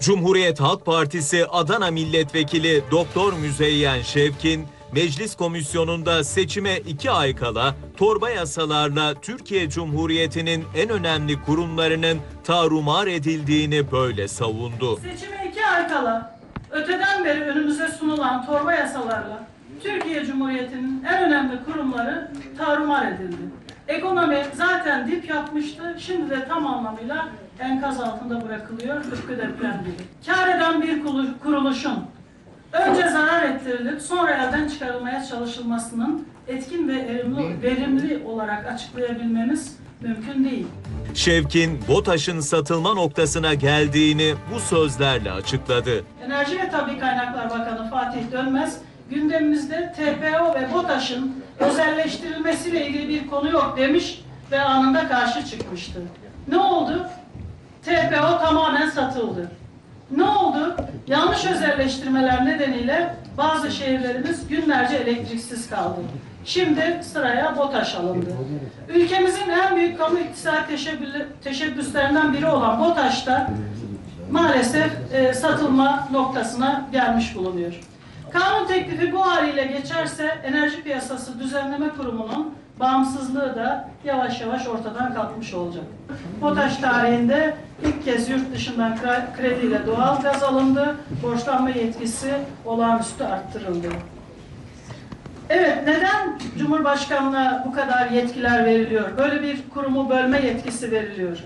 Cumhuriyet Halk Partisi Adana Milletvekili Doktor Müzeyyen Şevkin, Meclis Komisyonu'nda seçime iki ay kala torba yasalarla Türkiye Cumhuriyeti'nin en önemli kurumlarının tarumar edildiğini böyle savundu. Seçime iki ay kala öteden beri önümüze sunulan torba yasalarla Türkiye Cumhuriyeti'nin en önemli kurumları tarumar edildi. Ekonomi zaten dip yapmıştı, şimdi de tam anlamıyla enkaz altında bırakılıyor, tıpkı deprem gibi. Kar eden bir kuruluşun önce zarar ettirilip sonra elden çıkarılmaya çalışılmasının etkin ve verimli olarak açıklayabilmemiz mümkün değil. Şevkin, BOTAŞ'ın satılma noktasına geldiğini bu sözlerle açıkladı. Enerji ve Tabi Kaynaklar Bakanı Fatih Dönmez gündemimizde TPO ve BOTAŞ'ın özelleştirilmesiyle ilgili bir konu yok demiş ve anında karşı çıkmıştı. Ne oldu? TPO tamamen satıldı. Ne oldu? Yanlış özelleştirmeler nedeniyle bazı şehirlerimiz günlerce elektriksiz kaldı. Şimdi sıraya BOTAŞ alındı. Ülkemizin en büyük kamu teşebbüsü- teşebbüslerinden biri olan BOTAŞ da maalesef e, satılma noktasına gelmiş bulunuyor. Kanun teklifi bu haliyle geçerse Enerji Piyasası Düzenleme Kurumu'nun bağımsızlığı da yavaş yavaş ortadan kalkmış olacak. BOTAŞ tarihinde kez yurt dışından kre- krediyle doğal gaz alındı, borçlanma yetkisi olağanüstü arttırıldı. Evet, neden Cumhurbaşkanlığına bu kadar yetkiler veriliyor? Böyle bir kurumu bölme yetkisi veriliyor.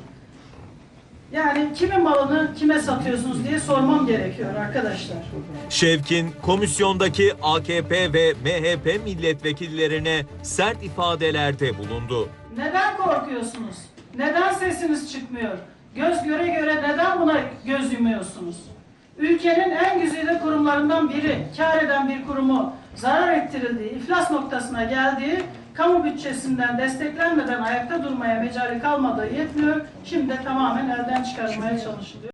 Yani kimin malını kime satıyorsunuz diye sormam gerekiyor arkadaşlar. Şevkin, komisyondaki AKP ve MHP milletvekillerine sert ifadelerde bulundu. Neden korkuyorsunuz? Neden sesiniz çıkmıyor? Göz göre göre neden buna göz yumuyorsunuz? Ülkenin en güzide kurumlarından biri, kar eden bir kurumu zarar ettirildiği, iflas noktasına geldiği, kamu bütçesinden desteklenmeden ayakta durmaya mecali kalmadığı yetmiyor. Şimdi de tamamen elden çıkarılmaya çalışılıyor.